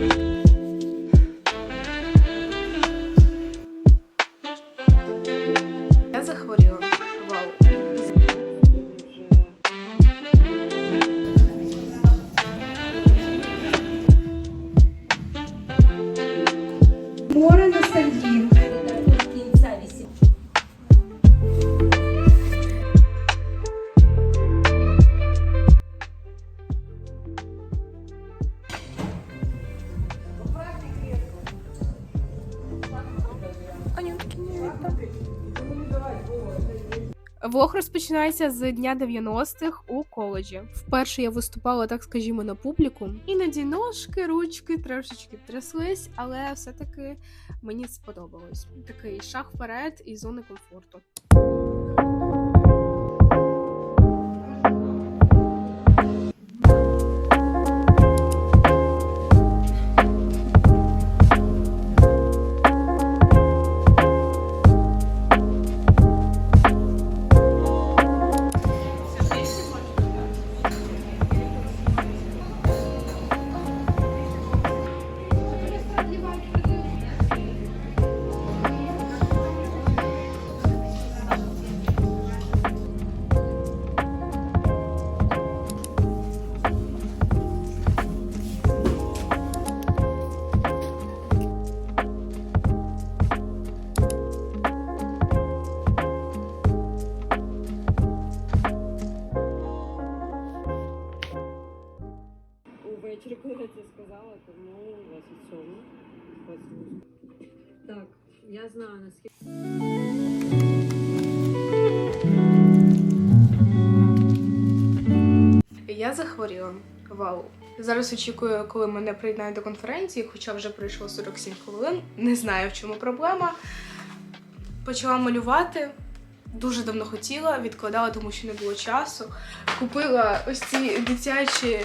Я Влог розпочинається з дня 90-х у коледжі. Вперше я виступала, так скажімо, на публіку. Іноді ножки, ручки трошечки тряслись, але все-таки мені сподобалось. Такий шаг вперед і зони комфорту. Це сказала, тому 27, 28. Так, я знаю, наскільки. Я захворіла. Вау. Зараз очікую, коли мене приєднають до конференції, хоча вже пройшло 47 хвилин. Не знаю, в чому проблема. Почала малювати. Дуже давно хотіла, відкладала, тому що не було часу. Купила ось ці дитячі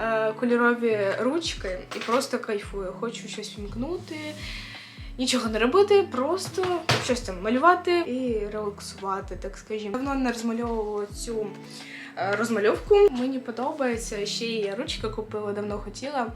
е, кольорові ручки і просто кайфую. Хочу щось вімкнути, нічого не робити, просто щось там малювати і релаксувати, так скажімо. Давно не розмальовувала цю е, розмальовку. Мені подобається. Ще й ручки купила, давно хотіла.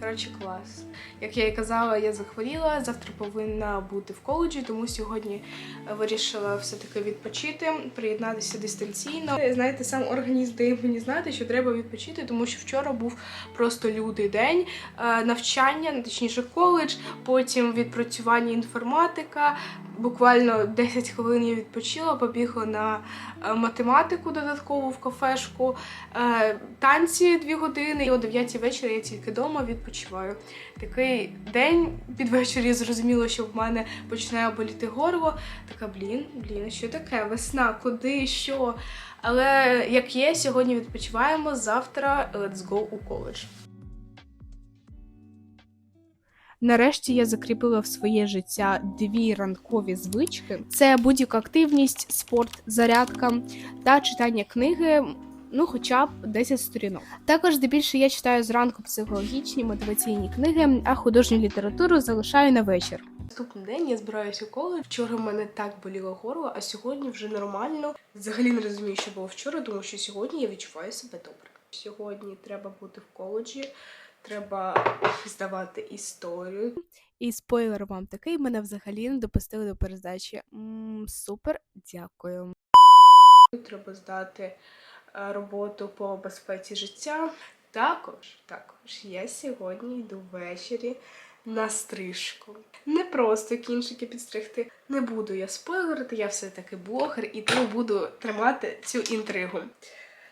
Коротше, клас. Як я і казала, я захворіла. Завтра повинна бути в коледжі, тому сьогодні е, вирішила все-таки відпочити, приєднатися дистанційно. Знаєте, сам організм дає мені знати, що треба відпочити, тому що вчора був просто лютий день е, навчання, точніше, коледж, потім відпрацювання інформатика. Буквально 10 хвилин я відпочила, побігла на е, математику додаткову в кафешку, е, танці 2 години, і о 9 вечора я тільки вдома відпочиваю. Такий день під вечір я зрозуміла, що в мене починає боліти горло. Така, блін, блін, що таке? Весна, куди, що? Але як є, сьогодні відпочиваємо. Завтра let's go у коледж. Нарешті я закріпила в своє життя дві ранкові звички: це будь-яка активність, спорт, зарядка та читання книги. Ну, хоча б 10 сторінок. Також здебільше я читаю зранку психологічні мотиваційні книги, а художню літературу залишаю на вечір. Наступний день я збираюся у коледж. Вчора в мене так боліло горло, а сьогодні вже нормально. Взагалі не розумію, що було вчора, тому що сьогодні я відчуваю себе добре. Сьогодні треба бути в коледжі, треба здавати історію. І спойлер вам такий, мене взагалі не допустили до перездачі. м супер, дякую. Треба здати роботу по безпеці життя. Також, також я сьогодні йду ввечері на стрижку. Не просто кінчики підстригти. Не буду я спойлерити, я все-таки блогер і тому буду тримати цю інтригу.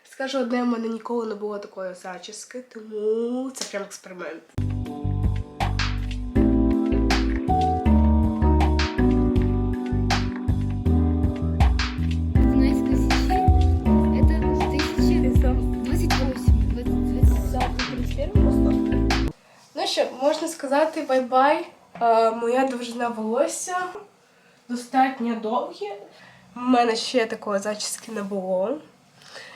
Скажу одне, в мене ніколи не було такої зачіски, тому це прям експеримент. Сказати бай-бай. Е, моя довжина волосся достатньо довгі. У мене ще такої зачіски не було.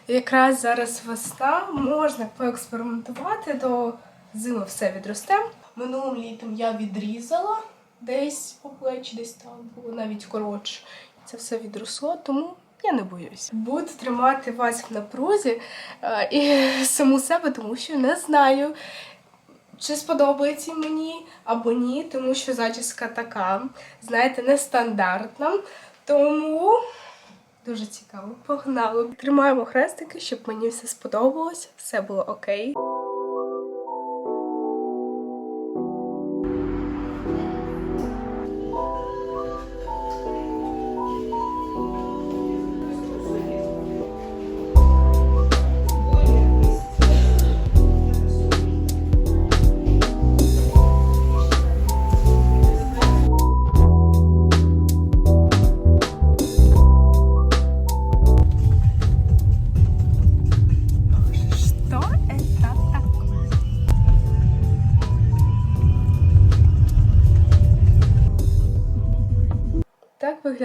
Якраз зараз весна, можна поекспериментувати, до зими все відросте. Минулим літом я відрізала десь по плечі, десь там було навіть коротше. Це все відросло, тому я не боюсь. Буду тримати вас в напрузі е, і саму себе, тому що не знаю, чи сподобається мені або ні, тому що зачіска така, знаєте, нестандартна. Тому дуже цікаво. Погнали. Тримаємо хрестики, щоб мені все сподобалось, все було окей.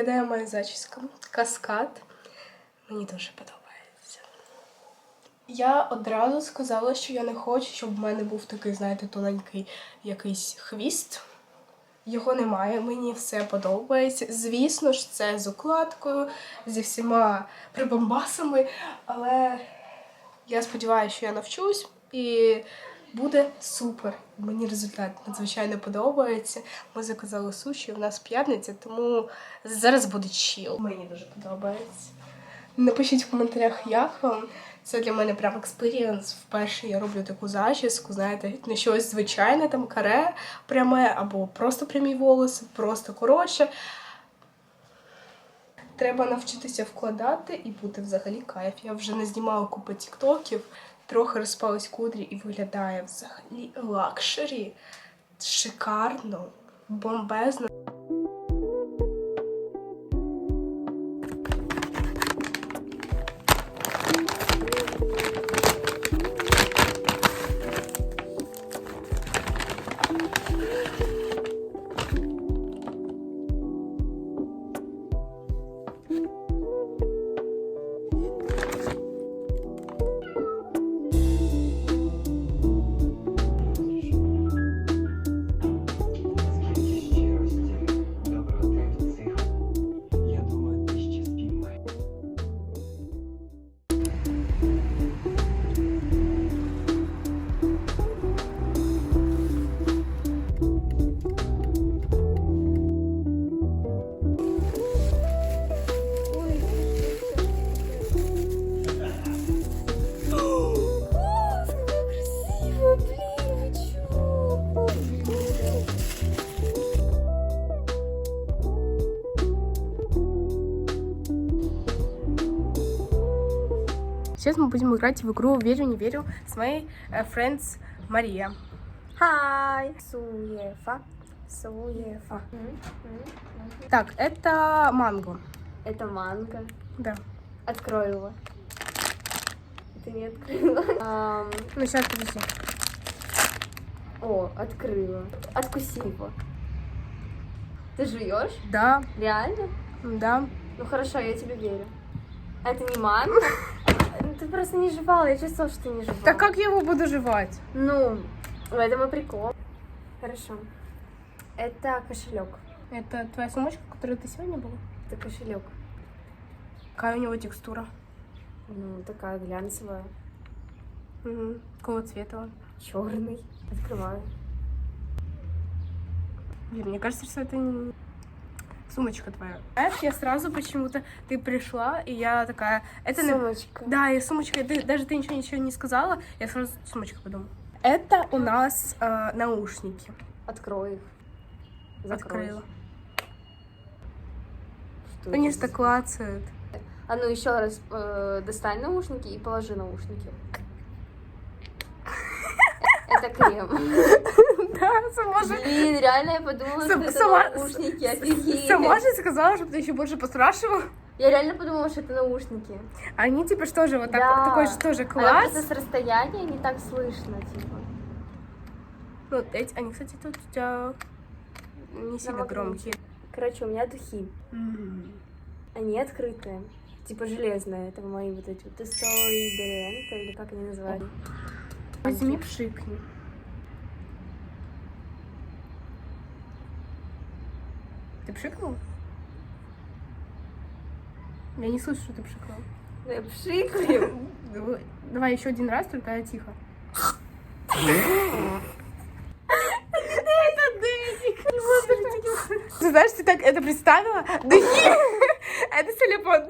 Виглядає моя зачіска. Каскад. Мені дуже подобається. Я одразу сказала, що я не хочу, щоб в мене був такий, знаєте, тоненький якийсь хвіст. Його немає, мені все подобається. Звісно ж, це з укладкою, зі всіма прибамбасами, але я сподіваюся, що я навчусь і буде супер. Мені результат надзвичайно подобається. Ми заказали суші, у нас п'ятниця, тому зараз буде чіл. Мені дуже подобається. Напишіть в коментарях, як вам. Це для мене прям експірієнс. Вперше я роблю таку зачіску, знаєте, не щось звичайне, там каре пряме, або просто прямі волоси, просто коротше. Треба навчитися вкладати і бути взагалі кайф. Я вже не знімала купу тіктоків, трохи розпались кудрі і виглядає взагалі лакшері. Шикарно, бомбезно. Будем играть в игру «Верю, не верю» с моей э, friends Мария. Хай! Суефа. Суефа. Так, это манго. Это манго. Да. Открой его. Ты не открыла. Ну, сейчас, подожди. О, открыла. Откуси его. Ты жуешь? Да, Реально? да. Ну хорошо, я тебе верю. Это не манго? Ну, Ты просто не жевала, я чувствовала, что ты не жевала. Так как я его буду жевать? Ну, в этом и прикол. Хорошо. Это кошелек. Это твоя сумочка, в которой ты сегодня была? Это кошелек. Какая у него текстура? Ну, такая глянцевая. Угу. Какого цвета он? Черный. Открываю. Блин, мне кажется, что это не... сумочка твоя. Знаешь, я сразу почему-то... Ты пришла, и я такая... Это Сумочка. Да, и сумочка. Ты, даже ты ничего, ничего не сказала, я сразу сумочка подумала. Это у нас э, наушники. Открой их. Закрой. Открыла. Что Они же так клацают. А ну еще раз э, достань наушники и положи наушники. Это крем. Блин, реально я подумала, Сам- что это наушники. Офигеть. Сама же сказала, чтобы ты еще больше поспрашивал. Я реально подумала, что это наушники. Они типа что же, вот так, Да. такой же тоже А я класс. просто с расстояния не так слышно, типа. Вот эти, они, кстати, тут у тебя не сильно магните. громкие. Короче, у меня духи. М. Они открытые. Типа железные. Это мои вот эти вот Story Dent, или как они называли. Возьми, пшикни. Ты пшикнул? Я не слышу, что ты пшикнул. Я пшикаю. Давай еще один раз, только тихо. Это дымик. Ты знаешь, ты так это представила? Да Это телефон.